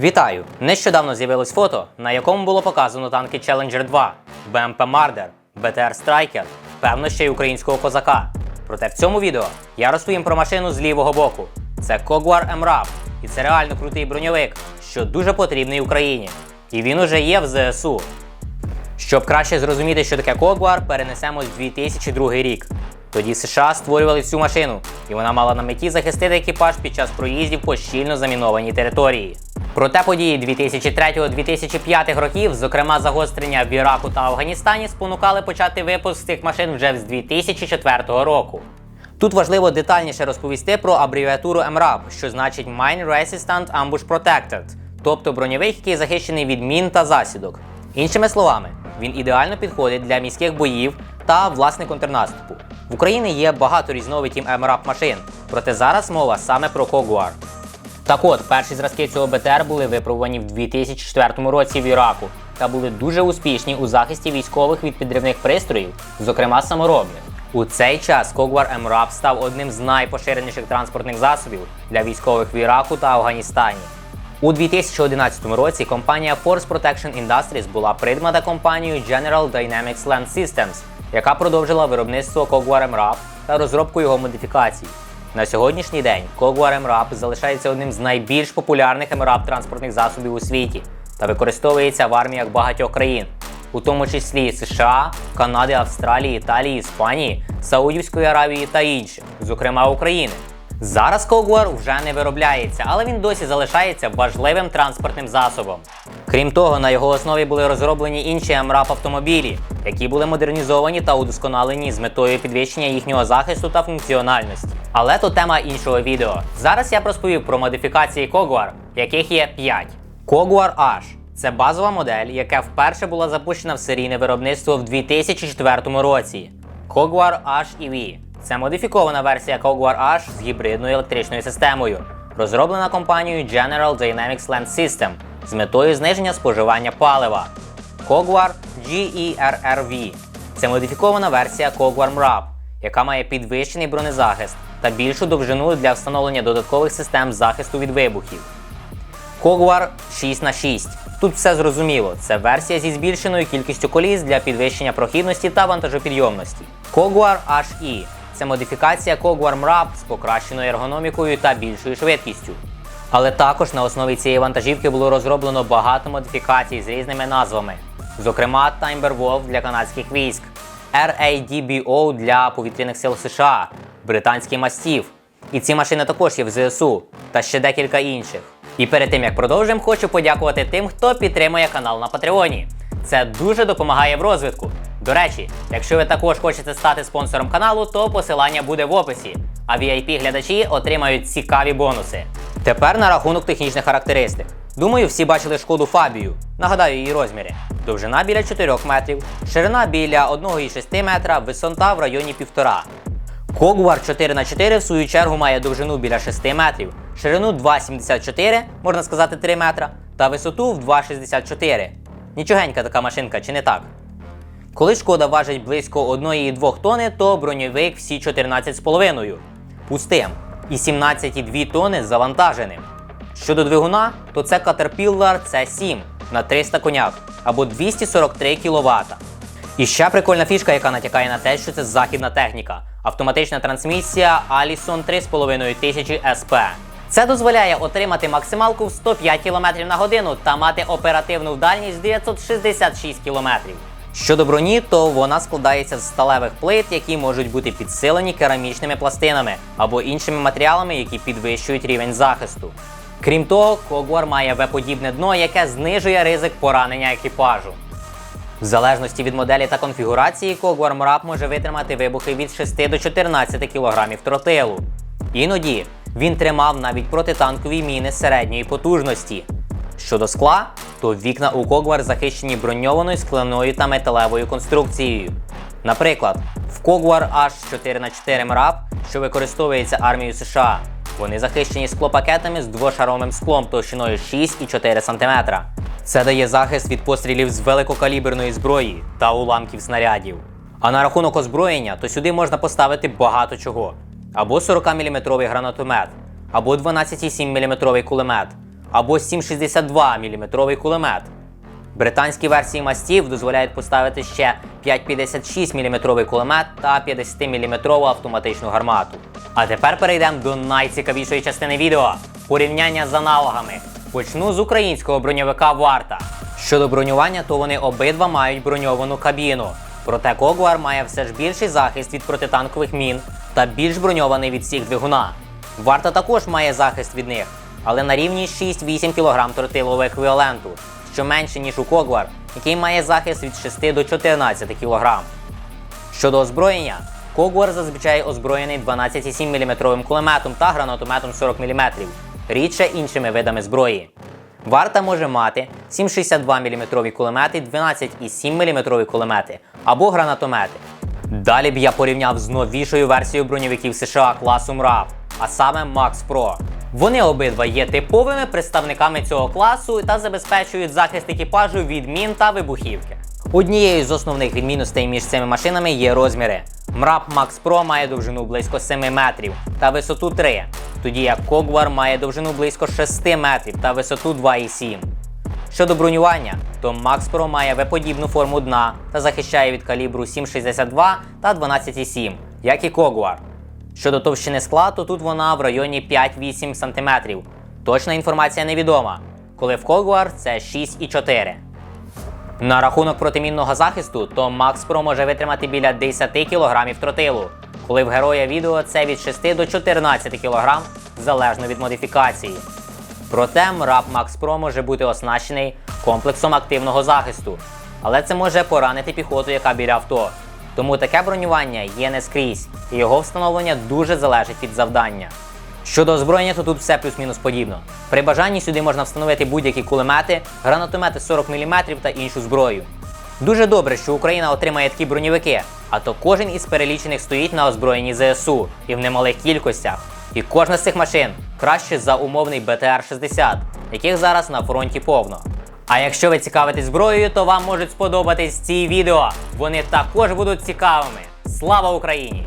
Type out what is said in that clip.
Вітаю! Нещодавно з'явилось фото, на якому було показано танки Challenger 2, BMP Marder, BTR Striker, певно ще й українського козака. Проте в цьому відео я розповім про машину з лівого боку. Це Когвар MRAP, і це реально крутий броньовик, що дуже потрібний Україні. І він уже є в ЗСУ. Щоб краще зрозуміти, що таке Когвар, перенесемось в 2002 рік. Тоді США створювали цю машину, і вона мала на меті захистити екіпаж під час проїздів по щільно замінованій території. Проте події 2003-2005 років, зокрема загострення в Іраку та Афганістані, спонукали почати випуск цих машин вже з 2004 року. Тут важливо детальніше розповісти про абревіатуру MRAP, що значить Mine Resistant Ambush Protected, тобто броньовик, який захищений від мін та засідок. Іншими словами, він ідеально підходить для міських боїв та власне контрнаступу. В Україні є багато різновидів MRAP машин, проте зараз мова саме про Когуар. Так от, перші зразки цього БТР були випробувані в 2004 році в Іраку та були дуже успішні у захисті військових від підривних пристроїв, зокрема саморобних. У цей час Когвар МРАП став одним з найпоширеніших транспортних засобів для військових в Іраку та Афганістані. У 2011 році компанія Force Protection Industries була придбана компанією General Dynamics Land Systems, яка продовжила виробництво Когвар МРАП та розробку його модифікацій. На сьогоднішній день Когвар МРАП залишається одним з найбільш популярних МРАП транспортних засобів у світі та використовується в арміях багатьох країн, у тому числі США, Канади, Австралії, Італії, Іспанії, Саудівської Аравії та інших, зокрема України. Зараз Когуар вже не виробляється, але він досі залишається важливим транспортним засобом. Крім того, на його основі були розроблені інші МРАП автомобілі, які були модернізовані та удосконалені з метою підвищення їхнього захисту та функціональності. Але то тема іншого відео. Зараз я розповів про модифікації Когуар, яких є 5. Когуар H це базова модель, яка вперше була запущена в серійне виробництво в 2004 році. Когуар H EV – це модифікована версія Когуар H з гібридною електричною системою, розроблена компанією General Dynamics Land System з метою зниження споживання палива. Когуар GERRV – це модифікована версія Когуар MRAP, яка має підвищений бронезахист та більшу довжину для встановлення додаткових систем захисту від вибухів. Когвар 6х6. Тут все зрозуміло. Це версія зі збільшеною кількістю коліс для підвищення прохідності та вантажопідйомності. Когвар HE це модифікація Когвар MRAP з покращеною ергономікою та більшою швидкістю. Але також на основі цієї вантажівки було розроблено багато модифікацій з різними назвами, зокрема Timberwolf для канадських військ, RADBO для повітряних сил США, британський мастів. І ці машини також є в ЗСУ та ще декілька інших. І перед тим як продовжимо, хочу подякувати тим, хто підтримує канал на Патреоні. Це дуже допомагає в розвитку. До речі, якщо ви також хочете стати спонсором каналу, то посилання буде в описі. А VIP-глядачі отримають цікаві бонуси. Тепер на рахунок технічних характеристик. Думаю, всі бачили шкоду Фабію. Нагадаю її розміри. Довжина біля 4 метрів, ширина біля 1,6 метра, висота в районі 1,5. Когвар 4х4 в свою чергу має довжину біля 6 метрів, ширину 2,74, можна сказати 3 метра, та висоту в 2,64. Нічогенька така машинка, чи не так? Коли шкода важить близько 1,2 тони, то броньовик всі 14,5 пустим і 17,2 тони завантаженим. Щодо двигуна, то це Caterpillar C7 на 300 коняк або 243 кВт. І ще прикольна фішка, яка натякає на те, що це західна техніка. Автоматична трансмісія Allison 3500 SP. Це дозволяє отримати максималку в 105 км на годину та мати оперативну дальність 966 км. Щодо броні, то вона складається з сталевих плит, які можуть бути підсилені керамічними пластинами або іншими матеріалами, які підвищують рівень захисту. Крім того, Когуар має В-подібне дно, яке знижує ризик поранення екіпажу. В залежності від моделі та конфігурації, Когвар Мрап може витримати вибухи від 6 до 14 кг тротилу. Іноді він тримав навіть протитанкові міни середньої потужності. Щодо скла, то вікна у Когвар захищені броньованою скляною та металевою конструкцією. Наприклад, в Когвар H4х4 МРАП, що використовується армією США, вони захищені склопакетами з двошаровим склом товщиною 6,4 см. Це дає захист від пострілів з великокаліберної зброї та уламків снарядів. А на рахунок озброєння, то сюди можна поставити багато чого: або 40-мм гранатомет, або 12,7 мм кулемет, або 7,62 мм кулемет. Британські версії мастів дозволяють поставити ще 5,56 мм кулемет та 50 мм автоматичну гармату. А тепер перейдемо до найцікавішої частини відео порівняння з аналогами. Почну з українського броньовика Варта. Щодо бронювання, то вони обидва мають броньовану кабіну. Проте Когуар має все ж більший захист від протитанкових мін та більш броньований від всіх двигуна. Варта також має захист від них, але на рівні 6-8 кг тротилового еквіваленту, що менше ніж у Когвар, який має захист від 6 до 14 кг. Щодо озброєння, Когвар зазвичай озброєний 12,7 мм кулеметом та гранатометом 40 мм, рідше іншими видами зброї. Варта може мати 7,62 мм кулемети, 12,7 мм кулемети або гранатомети. Далі б я порівняв з новішою версією броньовиків США класу МРАВ, а саме Max Pro. Вони обидва є типовими представниками цього класу та забезпечують захист екіпажу від мін та вибухівки. Однією з основних відмінностей між цими машинами є розміри. МРАП Max Pro має довжину близько 7 метрів та висоту 3, тоді як Когвар має довжину близько 6 метрів та висоту 2,7. Щодо бронювання, то Max Pro має V-подібну форму дна та захищає від калібру 7,62 та 12,7, як і Когуар. Щодо товщини скла, то тут вона в районі 5-8 см. Точна інформація невідома, коли в Когуар це 6,4. На рахунок протимінного захисту, то Max Pro може витримати біля 10 кг тротилу, коли в героя відео це від 6 до 14 кг залежно від модифікації. Проте МРАП Pro може бути оснащений комплексом активного захисту, але це може поранити піхоту, яка біля авто. Тому таке бронювання є не скрізь, і його встановлення дуже залежить від завдання. Щодо озброєння, то тут все плюс-мінус подібно. При бажанні сюди можна встановити будь-які кулемети, гранатомети 40 мм та іншу зброю. Дуже добре, що Україна отримає такі броньовики, а то кожен із перелічених стоїть на озброєнні ЗСУ і в немалих кількостях. І кожна з цих машин краще за умовний БТР-60, яких зараз на фронті повно. А якщо ви цікавитесь зброєю, то вам можуть сподобатись ці відео. Вони також будуть цікавими. Слава Україні!